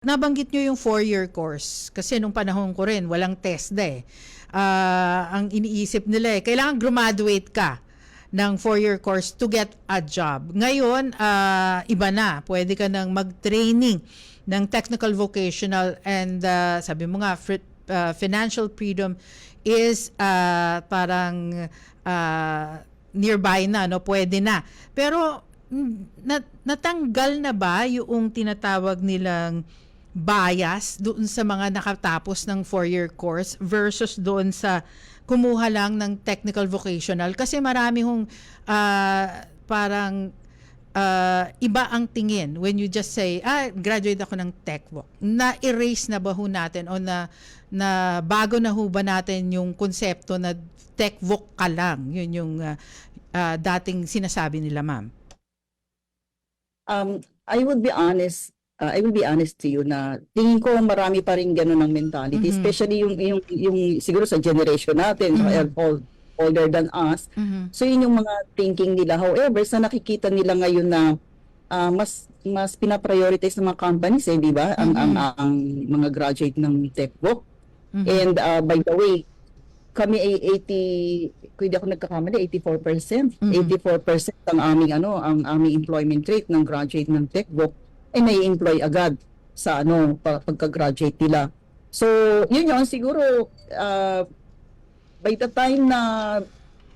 Nabanggit nyo yung four-year course kasi nung panahon ko rin, walang test eh. Ah, ang iniisip nila eh, kailangan graduate ka ng four-year course to get a job. Ngayon, ah, iba na. Pwede ka nang mag-training ng technical vocational and ah, sabi mo nga, fri- ah, financial freedom is ah, parang ah, nearby na, no? Pwede na. Pero mm, na, natanggal na ba yung tinatawag nilang bias doon sa mga nakatapos ng four-year course versus doon sa kumuha lang ng technical vocational. Kasi marami hong ah, parang ah, iba ang tingin when you just say ah graduate ako ng tech. Voc na erase na ba ho natin o na na bago na ho ba natin yung konsepto na tech voc ka lang? Yun yung ah, ah, dating sinasabi nila ma'am. Um, I would be honest, uh, I will be honest to you na tingin ko marami pa rin ganun ang mentality, Mhm. especially yung, yung, yung siguro sa generation natin, Mhm. uh, old, older than us. Mhm. So yun yung mga thinking nila. However, sa nakikita nila ngayon na ah, mas mas pinaprioritize ng mga companies eh, di ba? Ang, ang, Mhm. ang mga graduate ng TechBook. Mhm. And uh, by the way, kami ay 80, kung hindi ako nagkakamali, 84%. Mhm. 84% ang aming ano, ang aming employment rate ng graduate ng TechBook ay may employ agad sa ano pa- pagka-graduate nila. So, yun yun siguro uh, by the time na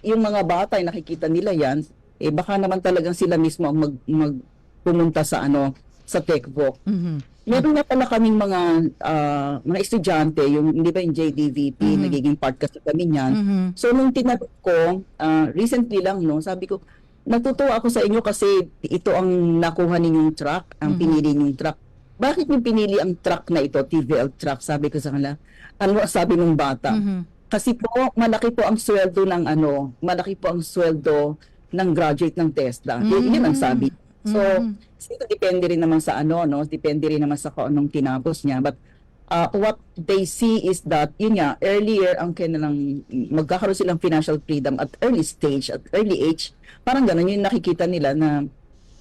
yung mga bata ay nakikita nila yan, eh baka naman talagang sila mismo ang mag, mag pumunta sa ano sa TechBook. Mhm. Meron na pala kaming mga ah, mga estudyante, yung hindi ba yung JDVP, Mhm. nagiging part kasi kami niyan. Mhm. So nung tinanong ko, ah, recently lang no, sabi ko, natutuwa ako sa inyo kasi ito ang nakuha ninyong truck, ang Mhm. pinili ninyong truck. Bakit niyo pinili ang truck na ito, TVL truck? Sabi ko sa kanila. Ano sabi ng bata? Mhm. Kasi po, malaki po ang sweldo ng ano, malaki po ang sweldo ng graduate ng TESDA. Yun, yun ang sabi. So, Mhm. Siguro depende rin naman sa ano, no? Depende rin naman sa kung anong tinapos niya. But uh, what they see is that, yun nga, earlier ang kanilang, magkakaroon silang financial freedom at early stage, at early age. Parang ganun yung nakikita nila na,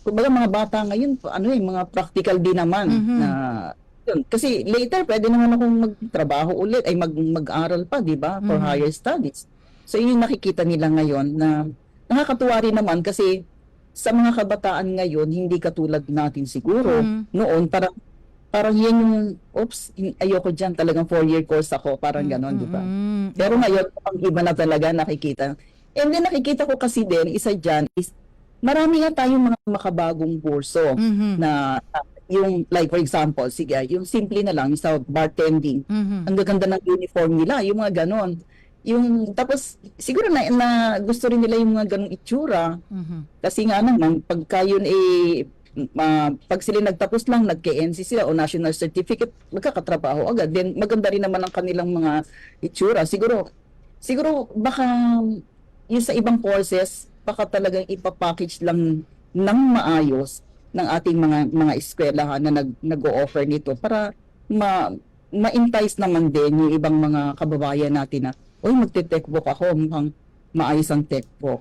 kumbaga mga bata ngayon, ano eh, mga practical din naman Mhm. na, yun. Kasi later, pwede naman akong magtrabaho ulit, ay mag, mag-aral pa, di ba? For Mhm. higher studies. So, yun yung nakikita nila ngayon na nakakatuwa rin naman kasi sa mga kabataan ngayon, hindi katulad natin siguro. Mhm. Noon, parang, parang yan yung, oops, ayoko dyan, talagang four-year course ako, parang ganon, di ba? Pero ngayon, ang iba na talaga nakikita. And then nakikita ko kasi din, isa dyan is, marami nga tayong mga makabagong kurso Mhm. na yung, like for example, sige, yung simple na lang, yung sa bartending, Mhm. ang gaganda ng uniform nila, yung mga ganon. Yung, tapos, siguro na, na gusto rin nila yung mga ganong itsura, Mhm. kasi nga naman, pagka yun eh, ma- pag sila nagtapos lang, nagka-NC sila o national certificate, magkakatrabaho agad. Then maganda rin naman ang kanilang mga itsura. Siguro, siguro baka yung sa ibang courses, baka talagang ipapackage lang ng maayos ng ating mga mga eskwelahan na nag, nag-o-offer nito para ma ma-entice naman din yung ibang mga kababayan natin na, uy, magte-techbook ako, mukhang maayos ang techbook.